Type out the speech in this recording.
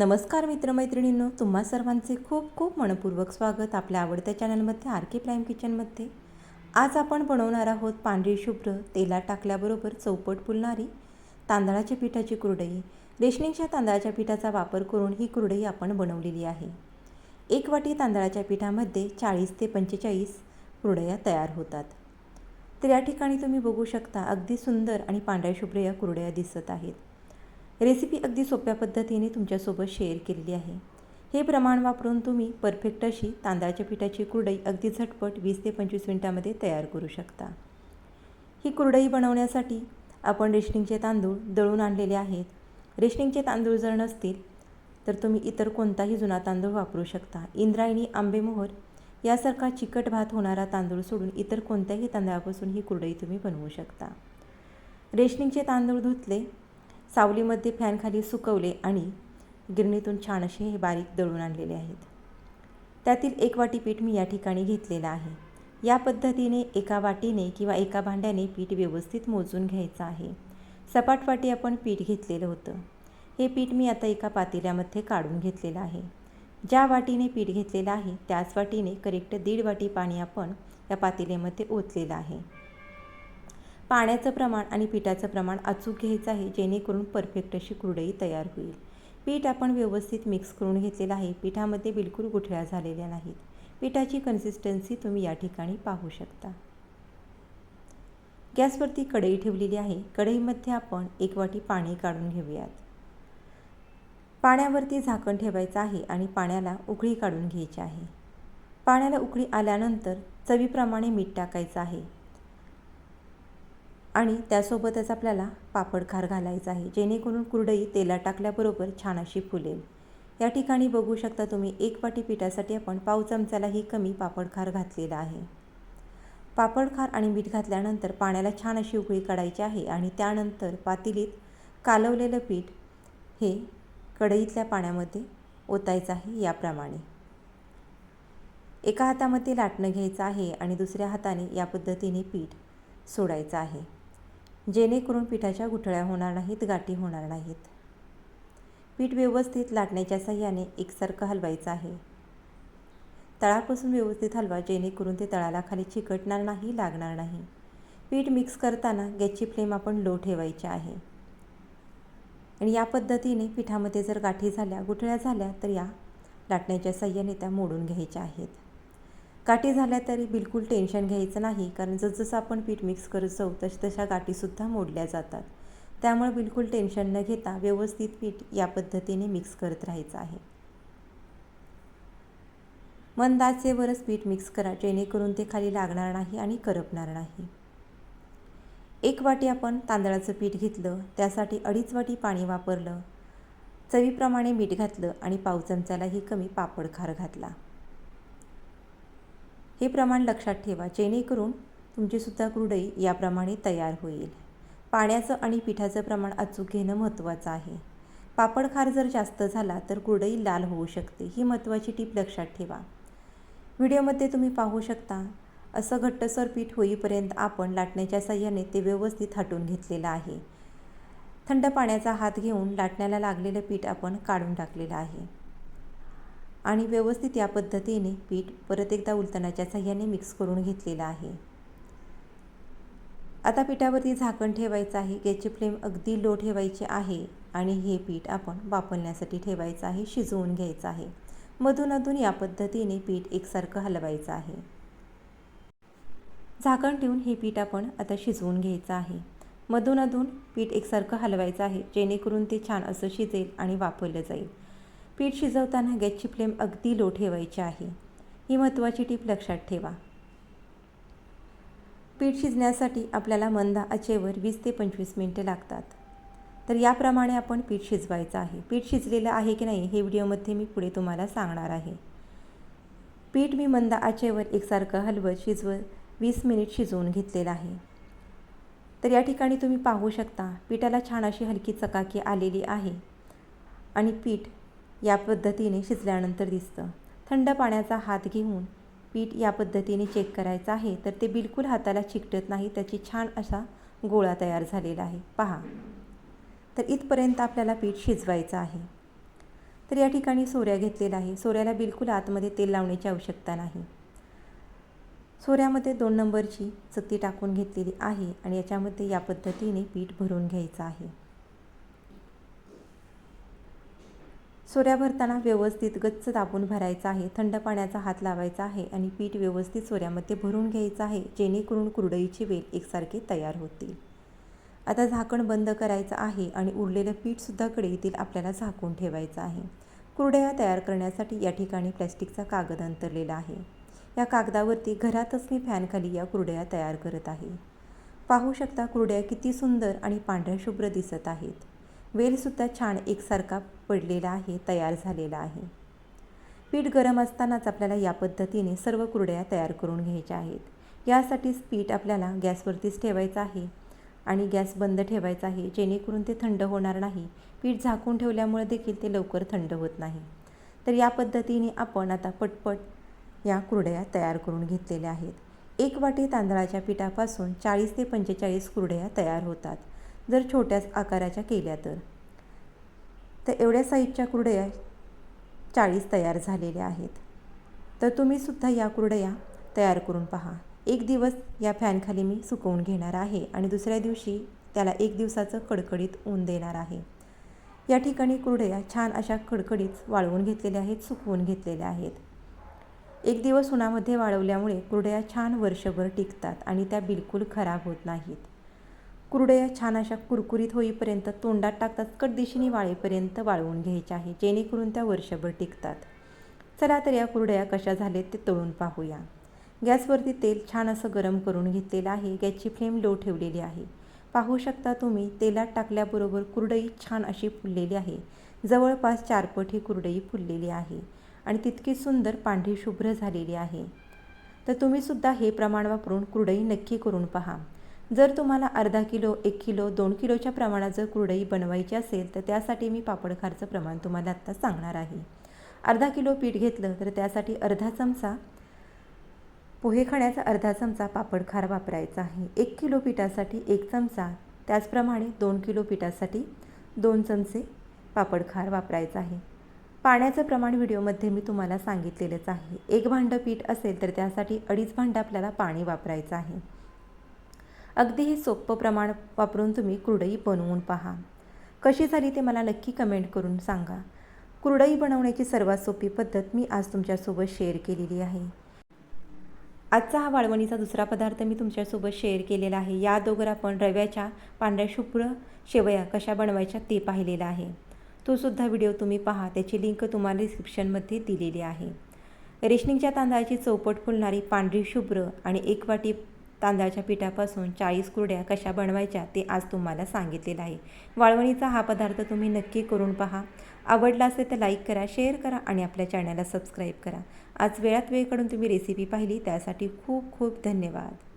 नमस्कार मित्रमैत्रिणींनो तुम्हा सर्वांचे खूप खूप मनपूर्वक स्वागत आपल्या आवडत्या चॅनलमध्ये आर के प्राईम किचनमध्ये. आज आपण बनवणार आहोत पांढरी शुभ्र तेलात टाकल्याबरोबर चौपट फुलणारी तांदळाच्या पिठाची कुरडई. रेशनिंगच्या तांदळाच्या पिठाचा वापर करून ही कुरडई आपण बनवलेली आहे. एक वाटी तांदळाच्या पिठामध्ये चाळीस ते पंचेचाळीस कुरडया तयार होतात. तर या ठिकाणी तुम्ही बघू शकता अगदी सुंदर आणि पांढऱ्या शुभ्र या कुरडया दिसत आहेत. रेसिपी अगदी सोप्या पद्धतीने तुमच्यासोबत शेअर केलेली आहे. हे प्रमाण वापरून तुम्ही परफेक्ट अशी तांदळाच्या पिठाची कुरडई अगदी झटपट वीस ते पंचवीस मिनटामध्ये तयार करू शकता. ही कुरडई बनवण्यासाठी आपण रेशनिंगचे तांदूळ दळून आणलेले आहेत. रेशनिंगचे तांदूळ जर नसतील तर तुम्ही इतर कोणताही जुना तांदूळ वापरू शकता. इंद्रायणी आंबेमोहर यासारखा चिकट भात होणारा तांदूळ सोडून इतर कोणत्याही तांदळापासून ही कुरडई तुम्ही बनवू शकता. रेशनिंगचे तांदूळ धुतले सावलीमध्ये फॅनखाली सुकवले आणि गिरणीतून छान असे हे बारीक दळून आणलेले आहेत. त्यातील एक वाटी पीठ मी या ठिकाणी घेतलेलं आहे. या पद्धतीने एका वाटीने किंवा एका भांड्याने पीठ व्यवस्थित मोजून घ्यायचं आहे. सपाट वाटी आपण पीठ घेतलेलं होतं. हे पीठ मी आता एका पातेल्यामध्ये काढून घेतलेलं आहे. ज्या वाटीने पीठ घेतलेलं आहे त्याच वाटीने करेक्ट दीड वाटी पाणी आपण या पातेल्यामध्ये ओतलेलं आहे. पाण्याचं प्रमाण आणि पिठाचं प्रमाण अचूक घ्यायचं आहे जेणेकरून परफेक्ट अशी कुरडई तयार होईल. पीठ आपण व्यवस्थित मिक्स करून घेतलेलं आहे. पिठामध्ये बिलकुल गुठळ्या झालेल्या नाहीत. पिठाची कन्सिस्टन्सी तुम्ही या ठिकाणी पाहू शकता. गॅसवरती कढई ठेवलेली आहे. कढईमध्ये आपण एक वाटी पाणी काढून घेऊयात. पाण्यावरती झाकण ठेवायचं आहे आणि पाण्याला उकळी काढून घ्यायची आहे. पाण्याला उकळी आल्यानंतर चवीप्रमाणे मीठ टाकायचं आहे. आणि त्यासोबतच आपल्याला पापड खार घालायचा आहे. जेणेकरून कुरडई तेलात टाकल्याबरोबर छान अशी फुलेल. या ठिकाणी बघू शकता तुम्ही एक वाटी पिठासाठी आपण पाव चमचालाही कमी पापड खार घातलेला आहे. पापड खार आणि मीठ घातल्यानंतर पाण्याला छान अशी उकळी काढायची आहे आणि त्यानंतर पातेलीत कालवलेलं पीठ हे कढईतल्या पाण्यामध्ये ओतायचं आहे याप्रमाणे. एका हातामध्ये लाटणं घ्यायचं आहे आणि दुसऱ्या हाताने या पद्धतीने पीठ सोडायचं आहे. जेणेकरून पिठाच्या गुठळ्या होणार नाहीत गाठी होणार नाहीत. पीठ व्यवस्थित लाटण्याच्या साह्याने एकसारखं हलवायचं आहे. तळापासून व्यवस्थित हलवा जेणेकरून ते तळाला खाली चिकटणार नाही लागणार नाही. पीठ मिक्स करताना गॅसची फ्लेम आपण लो ठेवायची आहे. आणि या पद्धतीने पिठामध्ये जर गाठी झाल्या गुठळ्या झाल्या तर या लाटण्याच्या साह्याने त्या मोडून घ्यायच्या आहेत. गाठी झाल्या तरी बिलकुल टेन्शन घ्यायचं नाही कारण जसजसं आपण पीठ मिक्स करत जाऊ तशतशा गाठीसुद्धा मोडल्या जातात. त्यामुळे बिलकुल टेन्शन न घेता व्यवस्थित पीठ या पद्धतीने मिक्स करत राहायचं आहे. मंदाचेवरच पीठ मिक्स करा जेणेकरून ते खाली लागणार नाही आणि करपणार नाही. एक वाटी आपण तांदळाचं पीठ घेतलं त्यासाठी अडीच वाटी पाणी वापरलं चवीप्रमाणे मीठ घातलं आणि पाव चमचालाही कमी पापड खार घातला. हे प्रमाण लक्षात ठेवा जेणेकरून तुमचीसुद्धा कुरडई याप्रमाणे तयार होईल. पाण्याचं आणि पिठाचं प्रमाण अचूक घेणं महत्त्वाचं आहे. पापड खार जर जास्त झाला तर कुरडई लाल होऊ शकते ही महत्त्वाची टीप लक्षात ठेवा. व्हिडिओमध्ये तुम्ही पाहू शकता असं घट्टसर पीठ होईपर्यंत आपण लाटण्याच्या साह्याने ते व्यवस्थित हटून घेतलेलं आहे. थंड पाण्याचा हात घेऊन लाटण्याला लागलेलं पीठ आपण काढून टाकलेलं आहे. आणि व्यवस्थित या पद्धतीने पीठ परत एकदा उलटण्याच्या साह्याने मिक्स करून घेतलेलं आहे. आता पिठावरती झाकण ठेवायचं आहे. गॅसची फ्लेम अगदी लो ठेवायची आहे आणि हे पीठ आपण वापरण्यासाठी ठेवायचं आहे शिजवून घ्यायचं आहे. मधून अधून या पद्धतीने पीठ एकसारखं हलवायचं आहे. झाकण ठेवून हे पीठ आपण आता शिजवून घ्यायचं आहे. मधून अधून पीठ एकसारखं हलवायचं आहे जेणेकरून ते छान असं शिजेल आणि वापरलं जाईल. पीठ शिजवताना गॅसची फ्लेम अगदी लो ठेवायची आहे. ही महत्त्वाची टीप लक्षात ठेवा. पीठ शिजण्यासाठी आपल्याला मंदा आचेवर वीस ते पंचवीस मिनटं लागतात. तर याप्रमाणे आपण पीठ शिजवायचं आहे. पीठ शिजलेलं आहे की नाही हे व्हिडिओमध्ये मी पुढे तुम्हाला सांगणार आहे. पीठ मी मंदा आचेवर एकसारखं हलवत शिजवत वीस मिनिट शिजवून घेतलेलं आहे. तर या ठिकाणी तुम्ही पाहू शकता पिठाला छान अशी हलकी चकाकी आलेली आहे. आणि पीठ या पद्धतीने शिजल्यानंतर दिसतं. थंड पाण्याचा हात घेऊन पीठ या पद्धतीने चेक करायचं आहे तर ते बिलकुल हाताला चिकटत नाही त्याची छान असा गोळा तयार झालेला आहे. पहा. तर इथपर्यंत आपल्याला पीठ शिजवायचं आहे. तर या ठिकाणी सोऱ्या घेतलेला आहे. सोऱ्याला बिलकुल आतमध्ये तेल लावण्याची आवश्यकता नाही. सोऱ्यामध्ये दोन नंबरची चक्ती टाकून घेतलेली आहे आणि याच्यामध्ये या पद्धतीने पीठ भरून घ्यायचं आहे. सोऱ्या भरताना व्यवस्थित गच्च दाबून भरायचा आहे थंड पाण्याचा हात लावायचा आहे आणि पीठ व्यवस्थित सोऱ्यामध्ये भरून घ्यायचं आहे जेणेकरून कुरडईची वेल एकसारखे तयार होतील. आता झाकण बंद करायचं आहे आणि उरलेलं पीठसुद्धा कढईतील आपल्याला झाकून ठेवायचं आहे. कुरडया तयार करण्यासाठी या ठिकाणी प्लॅस्टिकचा कागद अंतरलेला आहे. या कागदावरती घरातच मी फॅनखाली या कुरडया तयार करत आहे. पाहू शकता कुरड्या किती सुंदर आणि पांढऱ्या शुभ्र दिसत आहेत. वेलसुद्धा छान एकसारखा पडलेला आहे तयार झालेला आहे. पीठ गरम असतानाच आपल्याला या पद्धतीने सर्व कुरड्या तयार करून घ्यायच्या आहेत. यासाठीच पीठ आपल्याला गॅसवरतीच ठेवायचं आहे आणि गॅस बंद ठेवायचा आहे जेणेकरून ते थंड होणार नाही. पीठ झाकून ठेवल्यामुळे देखील ते लवकर थंड होत नाही. तर या पद्धतीने आपण आता पटपट या कुरड्या तयार करून घेतलेल्या आहेत. एक वाटी तांदळाच्या पिठापासून चाळीस ते पंचेचाळीस कुरड्या तयार होतात. जर छोट्या आकाराच्या केल्या तर. तर एवढ्या साईजच्या कुरडया चाळीस तयार झालेल्या आहेत. तर तुम्हीसुद्धा या कुरडया तयार करून पहा. एक दिवस या फॅनखाली मी सुकवून घेणार आहे आणि दुसऱ्या दिवशी त्याला एक दिवसाचं कडकडीत ऊन देणार आहे. या ठिकाणी कुरडया छान अशा कडकडीत वाळवून घेतलेल्या आहेत सुकवून घेतलेल्या आहेत. एक दिवस उन्हामध्ये वाळवल्यामुळे कुरडया छान वर्षभर टिकतात आणि त्या बिलकुल खराब होत नाहीत. कुरडया छान अशा कुरकुरीत होईपर्यंत तोंडात टाकतात कडदिशीने वाळेपर्यंत वाळवून घ्यायच्या आहे जेणेकरून त्या वर्षभर टिकतात. चला तर या कुरडया कशा झालेत ते तळून पाहूया. गॅसवरती तेल छान असं गरम करून घेतलेलं आहे गॅसची फ्लेम लो ठेवलेली आहे. पाहू शकता तुम्ही तेलात टाकल्याबरोबर कुरडई छान अशी फुललेली आहे. जवळपास चारपट ही कुरडई फुललेली आहे आणि तितकी सुंदर पांढरी शुभ्र झालेली आहे. तर तुम्हीसुद्धा हे प्रमाण वापरून कुरडई नक्की करून पहा. जर तुम्हाला अर्धा किलो एक किलो दोन किलोच्या प्रमाणात जर कुरडई बनवायची असेल तर त्यासाठी मी पापड खारचं प्रमाण तुम्हाला आत्ता सांगणार आहे. अर्धा किलो पीठ घेतलं तर त्यासाठी अर्धा चमचा पोहे खाण्याचा अर्धा चमचा पापड खार वापरायचा आहे. एक किलो पिठासाठी एक चमचा त्याचप्रमाणे दोन किलो पिठासाठी दोन चमचे पापड खार वापरायचं आहे. पाण्याचं प्रमाण व्हिडिओमध्ये मी तुम्हाला सांगितलेलंच आहे. एक भांडं पीठ असेल तर त्यासाठी अडीच भांडं आपल्याला पाणी वापरायचं आहे. अगदी हे सोपं प्रमाण वापरून तुम्ही कुरडई बनवून पहा. कशी झाली ते मला नक्की कमेंट करून सांगा. कुरडई बनवण्याची सर्वात सोपी पद्धत मी आज तुमच्यासोबत शेअर केलेली आहे. आजचा हा वाळवणीचा दुसरा पदार्थ मी तुमच्यासोबत शेअर केलेला आहे. या दोघर आपण रव्याच्या पांढऱ्या शुभ्र शेवया कशा बनवायच्या ते पाहिलेलं आहे. तो सुद्धा व्हिडिओ तुम्ही पहा. त्याची लिंक तुम्हाला डिस्क्रिप्शनमध्ये दिलेली आहे. रेशनिंगच्या तांदळाची चौपट फुलणारी पांढरी शुभ्र आणि एक वाटी तांदळाच्या पिठापासून चाळीस कुरड्या कशा बनवायच्या ते आज तुम्हाला सांगितलेलं आहे. वाळवणीचा हा पदार्थ तुम्ही नक्की करून पहा. आवडला असेल तर लाईक करा शेअर करा आणि आपल्या चॅनलला सबस्क्राईब करा. आज वेळात वेळ काढून तुम्ही रेसिपी पाहिली त्यासाठी खूप खूप धन्यवाद.